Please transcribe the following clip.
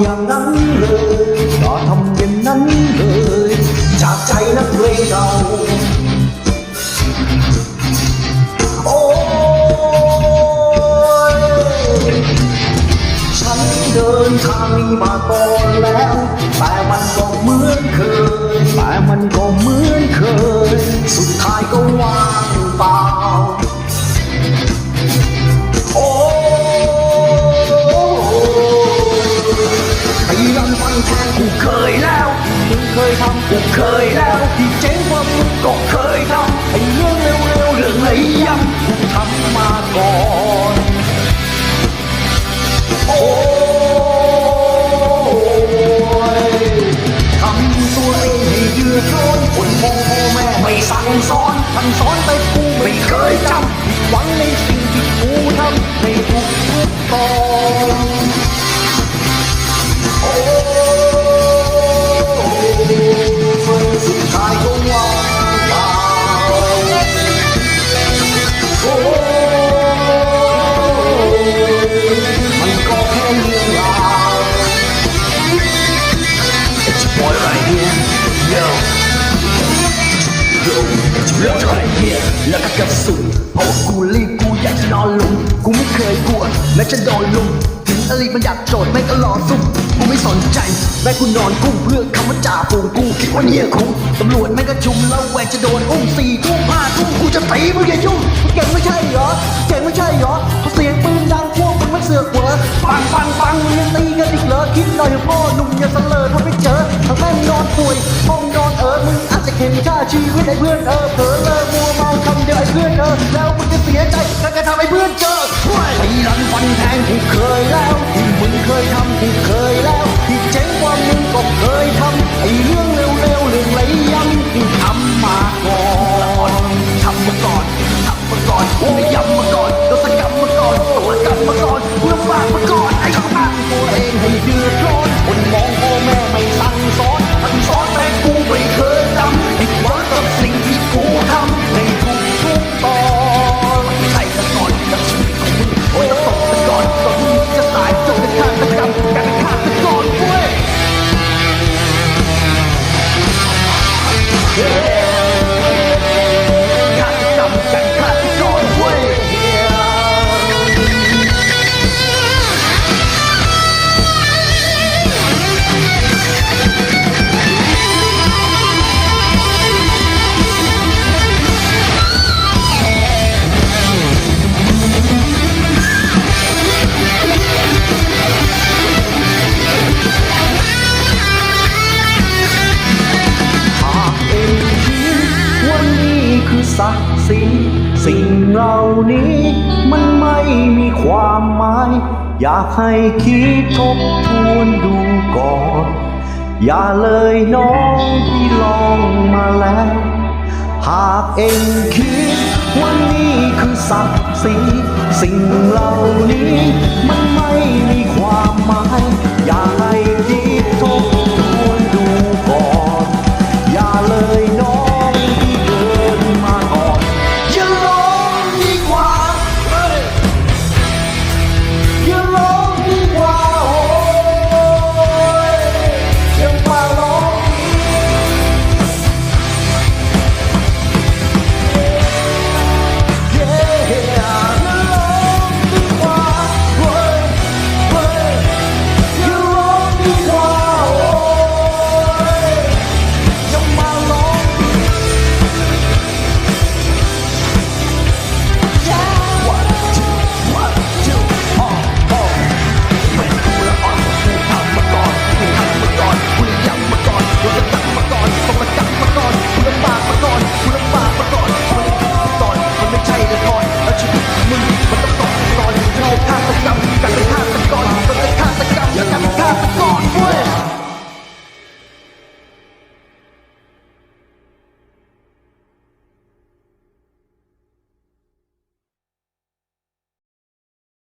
อย่างนั้นเลยก็ทำอย่างนั้นเลย จากใจนักเลงเราโอ้ยฉันเดินทางมาก่อนแล้ว แต่มันก็เหมือนเคยแต่มันก็เหมือน ไอ้รันฟันแทงกูเคยแล้วมึงเคยทำกูเคยแล้วที่เจ๊งกว่ามึงก็เคยทำไอ้เรื่องเร็วๆเรื่องไระยำกูทำมาก่อนโอ้ยทำตัวเองให้ดือดร้อนคนมองพ่อแม่ไม่สั่งสอนมันสอนแต่กูไม่เคยจำผิดหวังในสิ่งที่ Yo It's your boy right here แล้วก็กระสุนเพราะว่กูรีบกูอยากจะนอนลุมกูไม่เคยกลัวแม้จะโดนลุมถึงอะไรมันอยากโจทย์แม่งก็รอซุ่มกูไม่สนใจแม่กูนอนกุ้มเพื่อคำว่าจ่าฝูงกูคิดว่าเนี่ยคุ้มตำรวจแม่งก็ชุมแล้วแหวกจะโดนอุ้มสี่ทุ่มห้าทุ่มกูจะตีมึงอย่ายุ่งเก่งไม่ใช่เหรอเก่งไม่ใช่เหรอพอเสียงปืนดังพวกมึงมันเสือกเหวอปังปังปังมึงยังตีกันอีกเหรอคิดหน่อยพ่อหนุ่มอย่าเสลอถ้าไม่เจอทางแม่งนอนป่วยห้องนอนเออมึง จะเห็นค่าชีวิตไอ้เพื่อนเออเผลอเลอมัวเมาคำเดียวไอ้เพื่อนเออแล้วมึงจะเสียใจถ้าจะทำไอ้เพื่อนเจอไอ้รันฟันแทงที่เคยแล้วที่มึงเคยทำที่เคยแล้วที่ นี้ มันไม่มีความหมาย อยากให้คิดทบทวนดูก่อน อย่าเลยน้องที่ลองมาแล้ว หากเองคิดว่านี่คือศักดิ์ศรีสิ่งเหล่านี้ มันไม่มีความหมาย